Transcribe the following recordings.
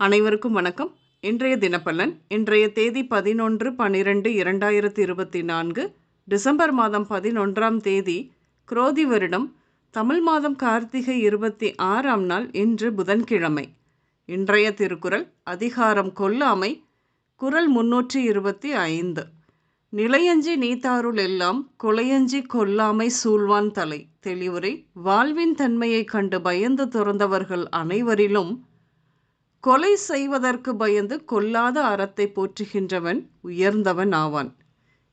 அனைவருக்கும் வணக்கம். இன்றைய தினப்பலன் இன்றைய தேதி பதினொன்று பன்னிரெண்டு இரண்டாயிரத்தி இருபத்தி நான்கு டிசம்பர் மாதம் பதினொன்றாம் தேதி குரோதி வருடம் தமிழ் மாதம் கார்த்திகை இருபத்தி ஆறாம் நாள் இன்று புதன்கிழமை. இன்றைய திருக்குறள் அதிகாரம் கொல்லாமை குரல் முன்னூற்றி இருபத்தி ஐந்து. நிலையஞ்சி நீத்தாருள் எல்லாம் கொலையஞ்சி கொல்லாமை சூழ்வான் தலை. தெளிவுரை வாழ்வின் தன்மையைக் கண்டு பயந்து துறந்தவர்கள் அனைவரிலும் கொலை செய்வதற்கு பயந்து கொல்லாத அறத்தை போற்றுகின்றவன் உயர்ந்தவன் ஆவான்.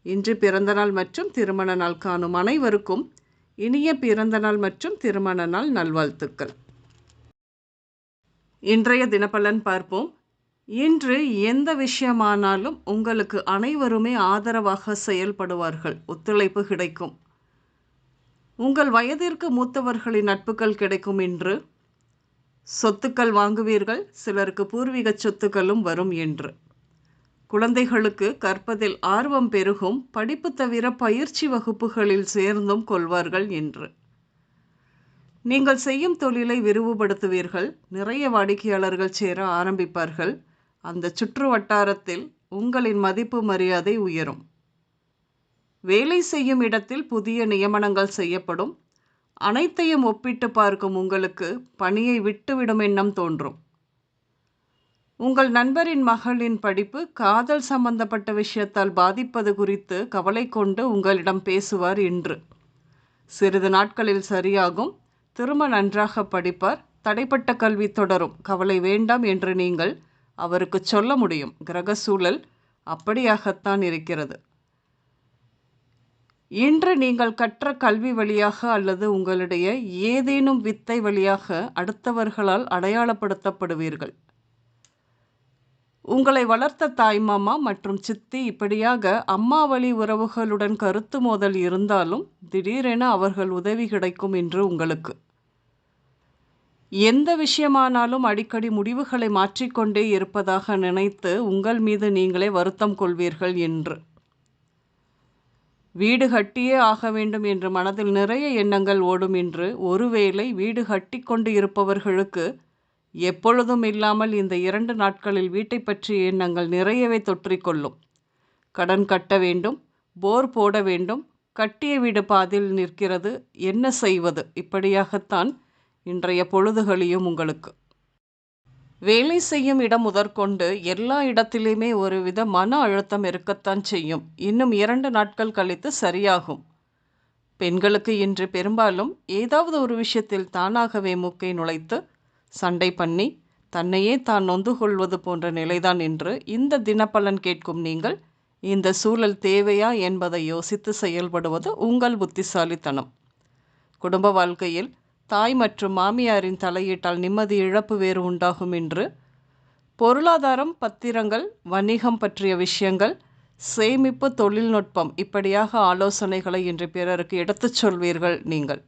இன்று பிறந்தநாள் மற்றும் திருமண நாள் காணும் அனைவருக்கும் இனிய பிறந்தநாள் மற்றும் திருமண நாள் நல்வாழ்த்துக்கள். இன்றைய தினப்பலன் பார்ப்போம். இன்று எந்த விஷயமானாலும் உங்களுக்கு அனைவருமே ஆதரவாக செயல்படுவார்கள். ஒத்துழைப்பு கிடைக்கும். உங்கள் வயதிற்கு மூத்தவர்களின் நட்புகள் கிடைக்கும் இன்று. சொத்துக்கள் வாங்குவீர்கள் சிலருக்கு பூர்வீக சொத்துக்களும் வரும் என்று. குழந்தைகளுக்கு கற்பதில் ஆர்வம் பெருகும் படிப்பு தவிர பயிற்சி வகுப்புகளில் சேர்ந்தும் கொள்வார்கள் என்று. நீங்கள் செய்யும் தொழிலை விரிவுபடுத்துவீர்கள் நிறைய வாடிக்கையாளர்கள் சேர ஆரம்பிப்பார்கள் அந்த சுற்று வட்டாரத்தில் உங்களின் மதிப்பு மரியாதை உயரும். வேலை செய்யும் இடத்தில் புதிய நியமனங்கள் செய்யப்படும் அனைத்தையும் ஒப்பிட்டு பார்க்கும் உங்களுக்கு பணியை விட்டுவிடும் எண்ணம் தோன்றும். உங்கள் நண்பரின் மகளின் படிப்பு காதல் சம்பந்தப்பட்ட விஷயத்தால் பாதிப்பது குறித்து கவலை கொண்டு உங்களிடம் பேசுவார் இன்று. சிறிது நாட்களில் சரியாகும். திரும்ப நன்றாக படிப்பார். தடைப்பட்ட கல்வி தொடரும். கவலை வேண்டாம் என்று நீங்கள் அவருக்கு சொல்ல முடியும். கிரக சூழல் அப்படியாகத்தான் இருக்கிறது. இன்று நீங்கள் கற்ற கல்வி வழியாக அல்லது உங்களுடைய ஏதேனும் வித்தை வழியாக அடுத்தவர்களால் அடையாளப்படுத்தப்படுவீர்கள். உங்களை வளர்த்த தாய்மாமா மற்றும் சித்தி இப்படியாக அம்மா வழி உறவுகளுடன் கருத்து மோதல் இருந்தாலும் திடீரென அவர்கள் உதவி கிடைக்கும் என்று உங்களுக்கு. எந்த விஷயமானாலும் அடிக்கடி முடிவுகளை மாற்றிக்கொண்டே இருப்பதாக நினைத்து உங்கள் மீது நீங்களே வருத்தம் கொள்வீர்கள் என்று. வீடு கட்டியே ஆக வேண்டும் என்று மனதில் நிறைய எண்ணங்கள் ஓடும் என்று ஒருவேளை வீடு கட்டி கொண்டு இருப்பவர்களுக்கு எப்பொழுதும் இல்லாமல் இந்த இரண்டு நாட்களில் வீட்டை பற்றிய எண்ணங்கள் நிறையவே தொற்றிக்கொள்ளும் கடன் கட்ட வேண்டும் போர் போட வேண்டும் கட்டிய வீடு பாதில் நிற்கிறது. என்ன செய்வது? இப்படியாகத்தான் இன்றைய பொழுதுகளையும் உங்களுக்கு வேலை செய்யும் இடம் முதற்கொண்டு எல்லா இடத்திலுமே ஒருவித மன அழுத்தம் இருக்கத்தான் செய்யும். இன்னும் இரண்டு நாட்கள் கழித்து சரியாகும். பெண்களுக்கு இன்று பெரும்பாலும் ஏதாவது ஒரு விஷயத்தில் தானாகவே மூக்கை நுழைத்து சண்டை பண்ணி தன்னையே தான் நொந்து கொள்வது போன்ற நிலைதான் என்று இந்த தினப்பலன் கேட்கும் நீங்கள் இந்த சூழல் தேவையா என்பதை யோசித்து செயல்படுவது உங்கள் புத்திசாலித்தனம். குடும்ப வாழ்க்கையில் தாய் மற்றும் மாமியாரின் தலையீட்டால் நிம்மதி இழப்பு வேறு உண்டாகும் என்று. பொருளாதாரம் பத்திரங்கள் வணிகம் பற்றிய விஷயங்கள் சேமிப்பு தொழில்நுட்பம் இப்படியாக ஆலோசனைகளை இன்று பிறருக்கு எடுத்துச் சொல்வீர்கள் நீங்கள்.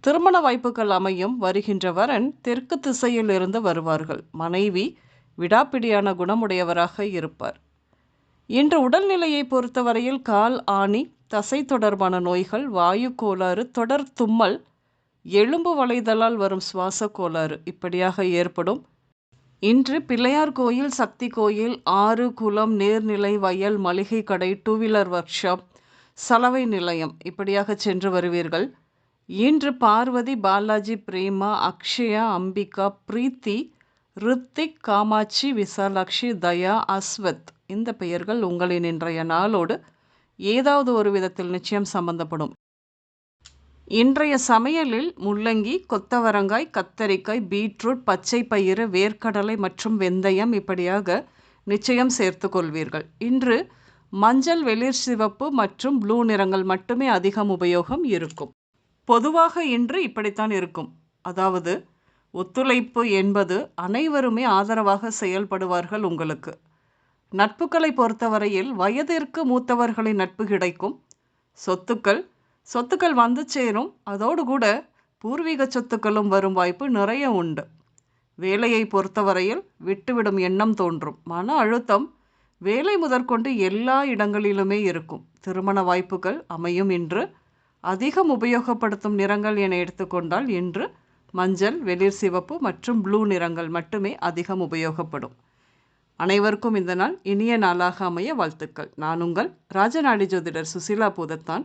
திருமண வாய்ப்புகள் அமையும் வருகின்ற வரன் தெற்கு திசையில் இருந்து வருவார்கள். மனைவி விடாப்பிடியான குணமுடையவராக இருப்பார். இன்று உடல்நிலையை பொறுத்தவரையில் கால் ஆணி தசை தொடர்பான நோய்கள் வாயு கோளாறு தொடர் தும்மல் எலும்பு வளைதலால் வரும் சுவாச கோளாறு இப்படியாக ஏற்படும். இன்று பிள்ளையார் கோயில் சக்தி கோயில் ஆறு குளம் நேர்நிலை வயல் மளிகை கடை டூ வீலர் ஒர்க் ஷாப் சலவை நிலையம் இப்படியாக சென்று வருவீர்கள். இன்று பார்வதி பாலாஜி பிரேமா அக்ஷயா அம்பிகா பிரீத்தி ரித்திக் காமாட்சி விசாலாட்சி தயா அஸ்வத் இந்த பெயர்கள் உங்களின் இன்றைய நாளோடு ஏதாவது ஒரு விதத்தில் நிச்சயம் சம்பந்தப்படும். இன்றைய சமையலில் முள்ளங்கி கொத்தவரங்காய் கத்தரிக்காய் பீட்ரூட் பச்சை பயிறு வேர்க்கடலை மற்றும் வெந்தயம் இப்படியாக நிச்சயம் சேர்த்து கொள்வீர்கள். இன்று மஞ்சள் வெளிர் சிவப்பு மற்றும் ப்ளூ நிறங்கள் மட்டுமே அதிகம் உபயோகம் இருக்கும். பொதுவாக இன்று இப்படித்தான் இருக்கும். அதாவது ஒத்துழைப்பு என்பது அனைவருமே ஆதரவாக செயல்படுவார்கள் உங்களுக்கு. நட்புகளை பொறுத்தவரையில் வயதிற்கு மூத்தவர்களின் நட்பு கிடைக்கும். சொத்துக்கள் சொத்துக்கள் வந்து சேரும். அதோடு கூட பூர்வீக சொத்துக்களும் வரும் வாய்ப்பு நிறைய உண்டு. வேலையை பொறுத்தவரையில் விட்டுவிடும் எண்ணம் தோன்றும். மன அழுத்தம் வேலை முதற்கொண்டு எல்லா இடங்களிலுமே இருக்கும். திருமண வாய்ப்புகள் அமையும் இன்று. அதிகம் உபயோகப்படுத்தும் நிறங்கள் என எடுத்துக்கொண்டால் இன்று மஞ்சள் வெளிர் சிவப்பு மற்றும் ப்ளூ நிறங்கள் மட்டுமே அதிகம் உபயோகப்படும். அனைவருக்கும் இந்த நாள் இனிய நாளாக அமைய வாழ்த்துக்கள். நான் உங்கள் ராஜநாடி ஜோதிடர் சுசீலா பூதத்தான்.